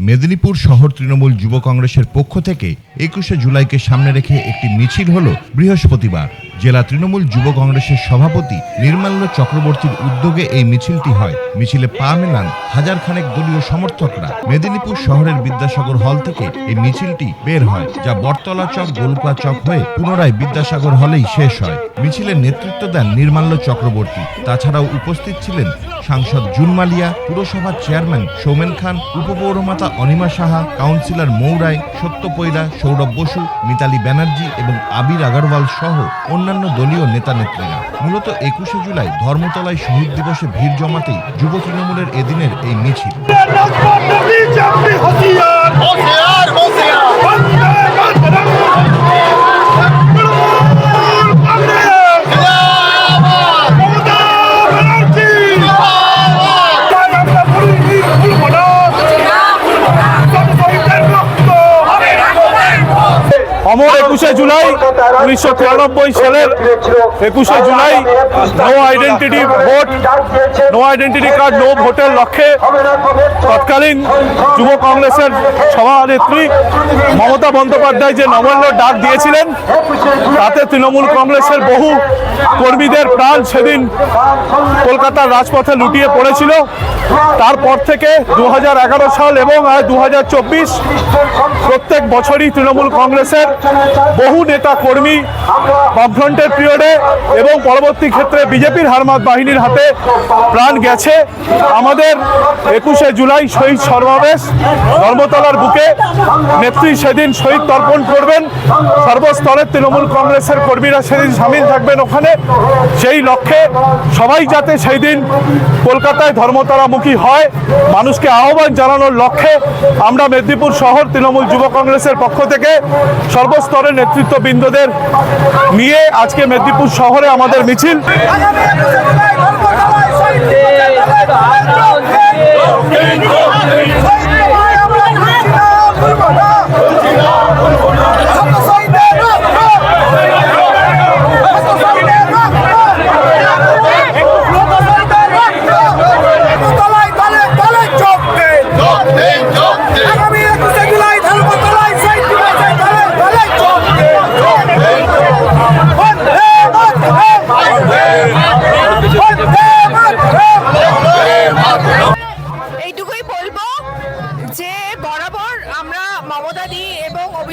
মেদিনীপুর শহর তৃণমূল যুব কংগ্রেসের পক্ষ থেকে একুশে জুলাইকে সামনে রেখে একটি মিছিল হল বৃহস্পতিবার। জেলা তৃণমূল যুব কংগ্রেসের সভাপতি নির্মাল্য চক্রবর্তীর উদ্যোগে এই মিছিলটি হয়। মিছিলে পা মেলান হাজার খানেক দলীয় সমর্থকরা। মেদিনীপুর শহরের বিদ্যাসাগর হল থেকে এই মিছিলটি বের হয়, যা বটতলা চক গোলকা চক হয়ে পুনরায় বিদ্যাসাগর হলেই শেষ হয়। মিছিলের নেতৃত্ব দেন নির্মাল্য চক্রবর্তী। তাছাড়াও উপস্থিত ছিলেন সাংসদ জুনমালিয়া, পুরসভার চেয়ারম্যান সৌমেন খান, উপপৌরমাতা অনিমা সাহা, কাউন্সিলর মৌরায় সত্য পৈরা সৌরভ বসু, মিতালি ব্যানার্জি এবং আবির আগারওয়াল সহ অন্যান্য দলীয় নেতা নেত্রীরা মূলত একুশে জুলাই ধর্মতলায় শহীদ দিবসে ভিড় জমাতেই যুব তৃণমূলের এদিনের এই মিছিল। একুশে জুলাই উনিশশো তিরানব্বই সালের একুশে July no identity vote no identity card no ভোটের লক্ষ্যে তৎকালীন যুব কংগ্রেসের সভানেত্রী মমতা বন্দ্যোপাধ্যায় যে নবান্ন ডাক দিয়েছিলেন, তাতে তৃণমূল কংগ্রেসের বহু কর্মীদের প্রাণ সেদিন কলকাতার রাজপথে লুটিয়ে পড়েছিল। তারপর থেকে দু হাজার এগারো সাল এবং দু প্রত্যেক বছরই তৃণমূল কংগ্রেসের বহু নেতা কর্মী বামফ্রন্টের পিরিয়ডে এবং পরবর্তী ক্ষেত্রে বিজেপির হারমাত বাহিনীর হাতে প্রাণ গেছে। আমাদের একুশে জুলাই শহীদ সমাবেশ ধর্মতলার বুকে নেত্রী সেদিন শহীদ তর্পণ করবেন। সর্বস্তরের তৃণমূল কংগ্রেসের কর্মীরা সেদিন সামিল থাকবেন ওখানে। সেই লক্ষ্যে সবাই যাতে সেই দিন কলকাতায় ধর্মতলামুখী হয়, মানুষকে আহ্বান জানানোর লক্ষ্যে আমরা মেদিনীপুর শহর তৃণমূল যুব কংগ্রেসের পক্ষ থেকে সর্বস্তরের নেতৃত্ববৃন্দদের নিয়ে আজকে মেদিনীপুর শহরে আমাদের মিছিল।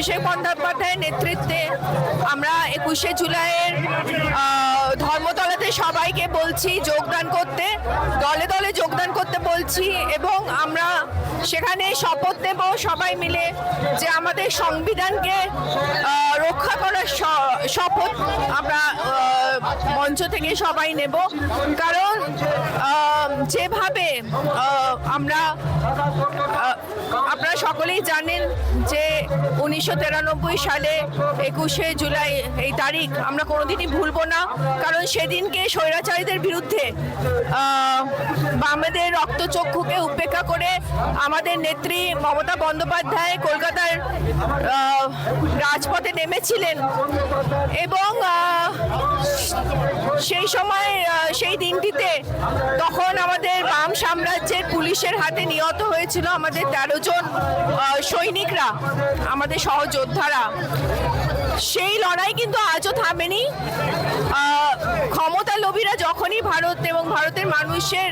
অভিষেক বন্দ্যোপাধ্যায়ের নেতৃত্বে আমরা একুশে জুলাইয়ের ধর্মতলাতে সবাইকে বলছি যোগদান করতে, দলে দলে যোগদান করতে বলছি এবং আমরা সেখানে শপথ নেব সবাই মিলে যে আমাদের সংবিধানকে রক্ষা করার শপথ আমরা মঞ্চ থেকে সবাই নেব। কারণ যেভাবে আমরা আপনারা সকলেই জানেন যে উনিশশো তিরানব্বই সালে একুশে জুলাই এই তারিখ আমরা কোনোদিনই ভুলবো না। কারণ সেদিনকে স্বৈরাচারীদের বিরুদ্ধে বামেদের রক্তচক্ষুকে উপেক্ষা করে আমাদের নেত্রী মমতা বন্দ্যোপাধ্যায় কলকাতার রাজপথে নেমেছিলেন এবং সেই সময় সেই দিনটিতে তখন আমাদের বাম সাম্রাজ্যের পুলিশের হাতে নিহত হয়েছিল আমাদের তেরো জন সৈনিকরা, আমাদের সহযোদ্ধারা। সেই লড়াই কিন্তু আজও থামেনি। ক্ষমতা লোভীরা যখনই ভারত এবং ভারতের মানুষের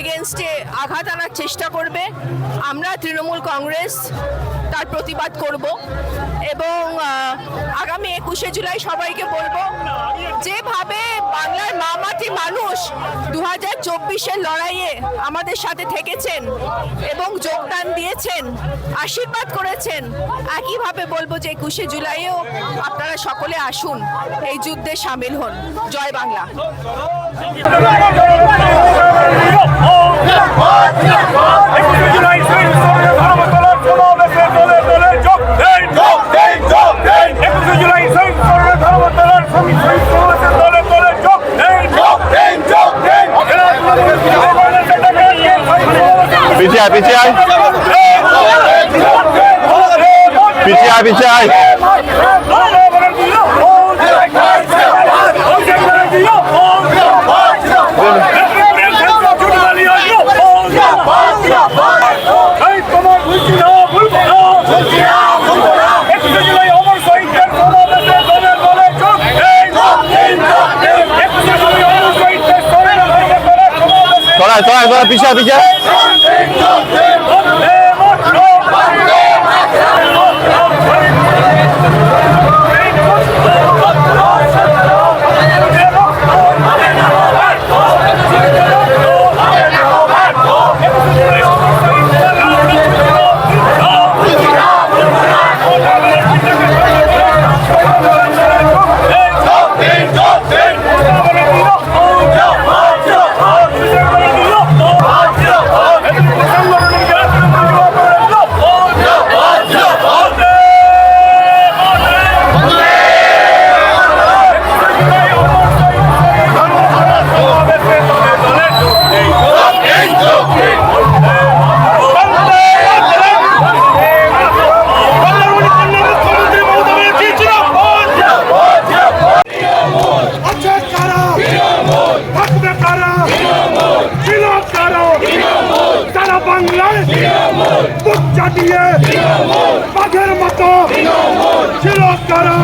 এগেনস্টে আঘাত আনার চেষ্টা করবে। আমরা তৃণমূল কংগ্রেস তার প্রতিবাদ করব এবং আগামী একুশে জুলাই সবাইকে বলব, যেভাবে বাংলার দু হাজার চব্বিশের লড়াইয়ে আমাদের সাথে থেকেছেন এবং যোগদান দিয়েছেন, আশীর্বাদ করেছেন। একইভাবে বলব যে একুশে জুলাইয়েও আপনারা সকলে আসুন, এই যুদ্ধে সামিল হন। জয় বাংলা। পিছিয়ে আয় পিছিয়ে আয় Sonra sonra sonra pişer pişer. বুক চাটিয়ে বাঘের মতো ছিল কারা।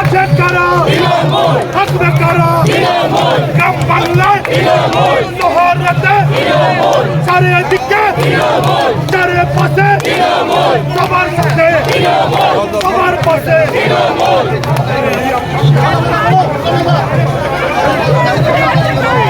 আছে কারা? থাকবে কারা? গ্রাম বাংলায় চারিদিকে